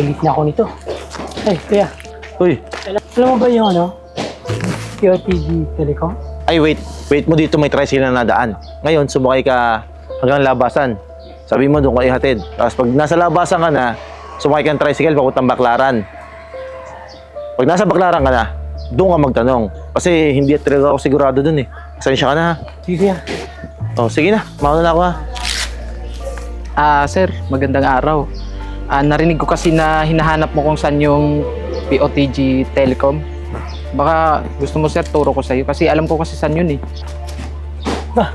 Nilit na ako nito. Ay, kuya. Uy, Alam, mo ba yung ano? POTG Telecom? ay wait. Wait mo dito may tricycle na nadaan. Ngayon, sumakay ka hanggang labasan. Sabi mo doon ka ihatid. Tapos pag nasa labasan ka na, sumakay ka ng tricycle papuntang Baklaran. Pag nasa Baklaran ka na, doon ka magtanong. Kasi hindi talaga ako sigurado doon eh. Pasensya ka na ha. Sige, kuya. Oh, sige na. Mauna na ako ha. Ah, sir, magandang araw. Ah, narinig ko kasi na hinahanap mo kung saan yung POTG Telecom. Baka gusto mo sir, turo ko sa'yo kasi alam ko kasi saan yun eh. Ba?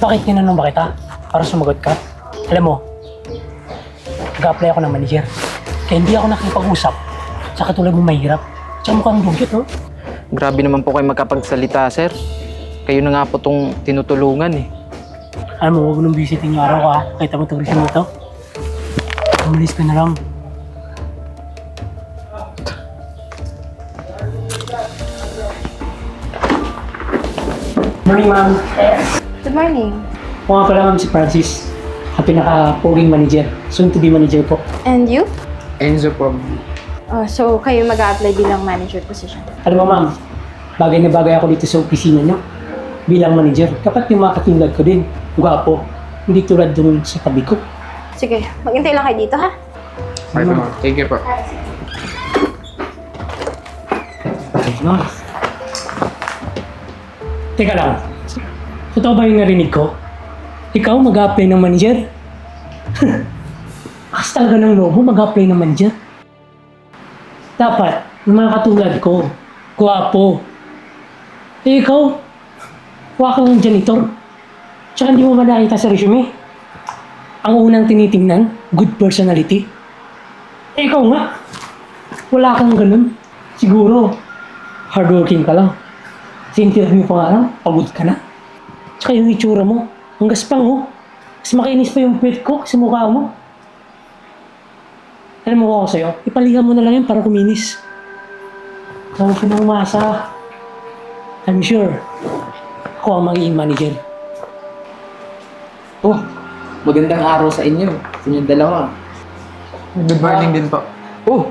Bakit tinanong ba kita? Para sumagot ka? Alam mo, nag-apply ako ng manager. Kaya hindi ako nakipag-usap sa katulad mong mahirap. Tsaka mukhang dugyot, no? Grabe naman po kayo magkapagsalita, sir. Kayo na nga po tong tinutulungan eh. Alam mo, huwag nung visitin yung araw ko, ha? Kita mo itong resume mo to? Umalis ka na lang. Morning, ma'am. Good morning. Ako nga pala, ma'am, si Francis. Ang pinaka-poging manager. Soon to be manager po. And you? Enzo po. Uh, so, kayo mag apply bilang manager position. Alam mo, ma'am, bagay na bagay ako dito sa opisina niyo bilang manager. Dapat yung mga katulad ko din, gwapo. Hindi tulad dun sa tabi ko. Sige, maghintay lang kayo dito, ha? Ay, po. Thank you po. No? Teka lang. Totoo ba yung narinig ko? Ikaw mag-apply ng manager? Akas talaga ng loob mo mag-apply ng manager? Dapat, yung mga katulad ko, guwapo. Eh ikaw, kuha ka ng janitor. Tsaka hindi mo ba nakita sa resume? Ang unang tinitingnan, good personality. Eh ikaw nga, wala kang ganun. Siguro, hardworking ka lang. Sa interview pa nga lang, pagod ka na. Tsaka yung itsura mo, ang gaspang oh. Mas makinis pa yung pet ko sa mukha mo. Alam mo ko ako sa'yo, ipalihan mo na lang yan para kuminis. Huwag ka na umasa. I'm sure, ako ang magiging manager. Oh, magandang araw sa inyo. Sa inyong dalawa. Good morning din po. Oh,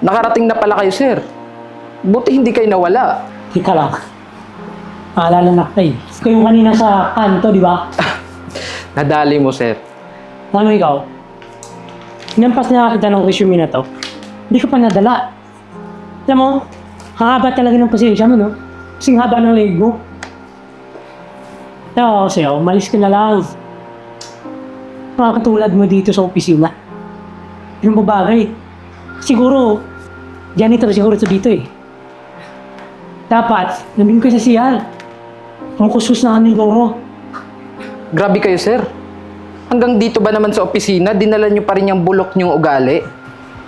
nakarating na pala kayo, sir. Buti hindi kayo nawala. Ika lang. Maalala na kita eh. Ikaw yung kanina sa kanto, di ba? Nadali mo, sir. Mo ikaw, hinampas na kita ng resume na to, hindi ka pa nadala. Alam mo, haba talaga ng pasensya mo, no? Kasing haba ng leg mo. Kaya ako sa'yo, umalis ka na lang. Mga katulad mo dito sa opisina. Yung babagay. Siguro, janitor siguro ito dito eh. Dapat, nandun ka sa siyal. Ang kusus na kanil loro. Grabe kayo, sir. Hanggang dito ba naman sa opisina, dinala nyo pa rin yung bulok nyong ugali?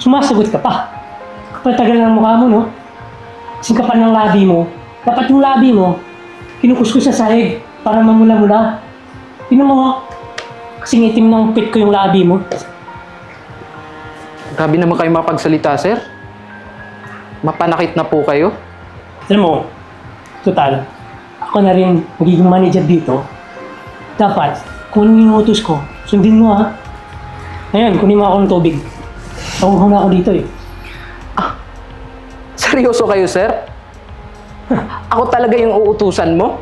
Sumasagot ka pa. Kapag tagal ng mukha mo, no? Kasing kapal ng labi mo. Dapat yung labi mo, kinukuskus sa sahig para mamula-mula. Tingnan mo, oh. kasing itim ng pit ko yung labi mo. Grabe naman kayo mapagsalita, sir. Mapanakit na po kayo. Alam mo, total, ako na rin magiging manager dito. Dapat, kung ano yung utos ko, sundin mo ha. Ngayon, kunin mo ako ng tubig. Tawag na ako dito eh. Seryoso kayo, sir? Ako talaga yung uutusan mo?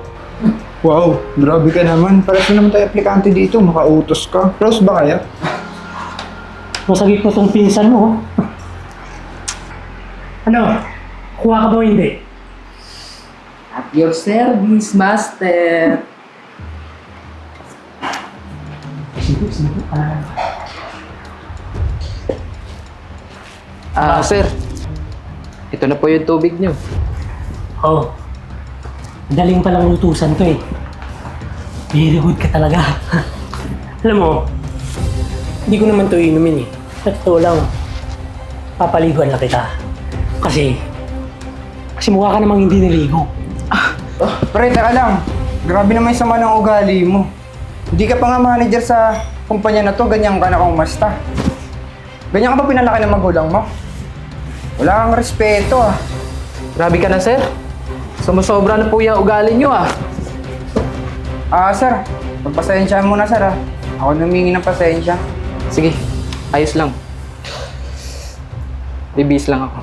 Wow, grabe ka naman. Para sa naman tayo aplikante dito, makautos ka. Close ba kaya? Masagip mo tong pinsan mo. oh. ano? Kuha ka ba o hindi? At your service, master. Ah, sir. Ito na po yung tubig nyo. Oh. Daling palang utusan to eh. Very good ka talaga. Alam mo, hindi ko naman to inumin eh. Sa totoo lang, papaliguan na kita. Kasi, kasi mukha ka namang hindi niligo. Pre, teka lang. Grabe naman yung sama ng ugali mo. Hindi ka pa nga manager sa kumpanya na to, ganyan ka na umasta. Ganyan ka ba pinalaki ng magulang mo? Wala kang respeto ah. Grabe ka na, sir. Sumusobra na po yung ugali nyo, ah. Ah, sir. Magpasensya muna, sir ah. Ako namingi ng pasensya. Sige, ayos lang. Bibis lang ako.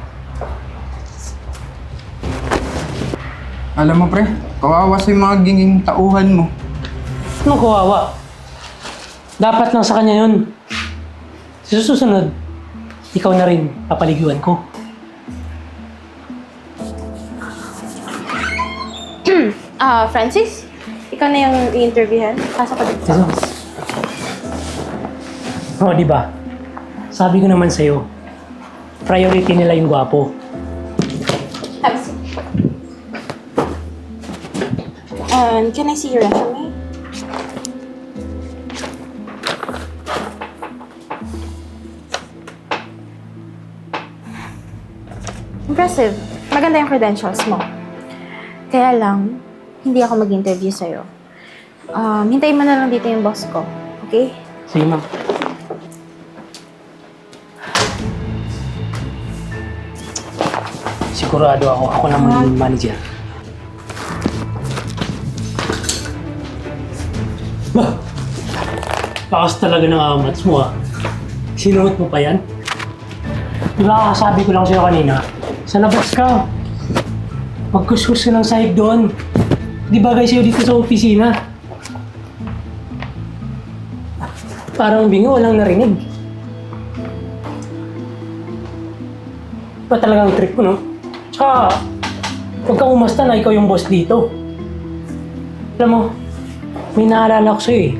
Alam mo pre, kawawa sa yung mga ginging tauhan mo. Anong kawawa? Dapat lang sa kanya yun. Sa susunod, ikaw na rin papaliguan ko. Ah, Francis? Ikaw na yung i-interviewhan? Pasok ka dito. Kasi, oh, di ba? Sabi ko naman sa'yo, priority nila yung gwapo. Seat. Um, can I see your resume? Impressive. Maganda yung credentials mo. Kaya lang, hindi ako mag-interview sa'yo. Um, hintayin mo na lang dito yung boss ko. Okay? Sige, ma'am. Sigurado ako, ako na magiging manager. Bah! Lakas talaga ng amats mo ah. Sinuot mo pa yan? Di ba sabi ko lang sa'yo kanina, sa labas ka. Magkuskus ka ng sahig doon. Di ba guys dito sa opisina? Parang bingo, walang narinig. Ba talagang trip mo, no? Tsaka, huwag kang umasta na ikaw yung boss dito. Alam mo, may naalala ko sa'yo eh.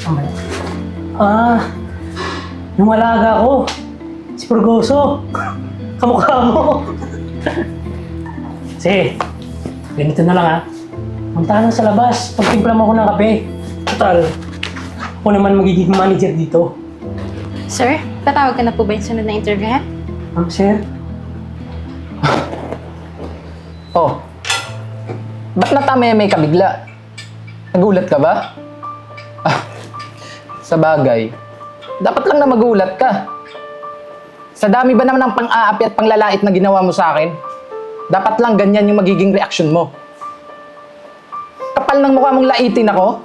Saan? Ah, yung malaga ko. Si Purgoso. Kamukha mo. Sige, ganito na lang ha. Punta na sa labas. Pagtimpla mo ako ng kape. Total, ako naman magiging manager dito. Sir, tatawag ka na po ba yung sunod na interview, ha? Ma'am, sir. Oh. Ba't natamay ka bigla? Nagulat ka ba? Ah, sa bagay, dapat lang na magulat ka. Sa dami ba naman ng pang-aapi at panglalait na ginawa mo sa akin, dapat lang ganyan yung magiging reaksyon mo. Kapal ng mukha mong laitin ako?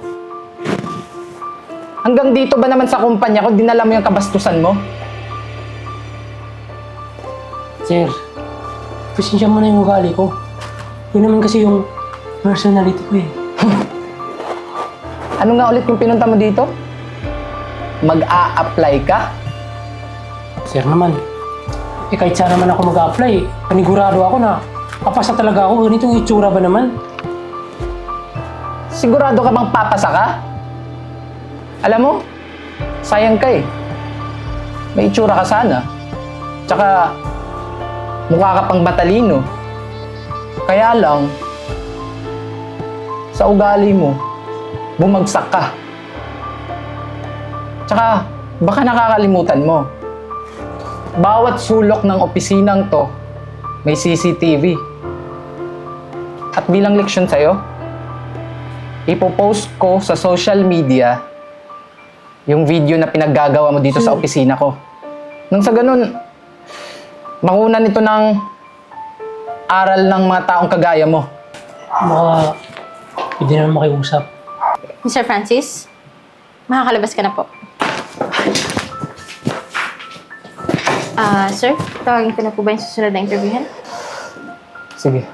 Hanggang dito ba naman sa kumpanya ko, dinala mo yung kabastusan mo? Sir, pasensya mo na yung ugali ko. Yun naman kasi yung personality ko eh. Ano nga ulit yung pinunta mo dito? Mag-a-apply ka? Sir naman, eh kahit saan naman ako mag-apply, panigurado ako na papasa talaga ako. Ganito yung itsura ba naman? Sigurado ka bang papasa ka? Alam mo, sayang ka eh. May itsura ka sana. Tsaka, mukha ka pang matalino. Kaya lang, sa ugali mo, bumagsak ka. Tsaka, baka nakakalimutan mo. Bawat sulok ng opisinang to, may CCTV. At bilang leksyon sa'yo, ipopost ko sa social media yung video na pinaggagawa mo dito sa opisina ko. Nang sa ganun, makunan ito ng aral ng mga taong kagaya mo. Baka pwede naman makiusap. Mr. Francis, makakalabas ka na po. Ah, sir, tawagin ko na po ba yung susunod na interviewhan? Sige.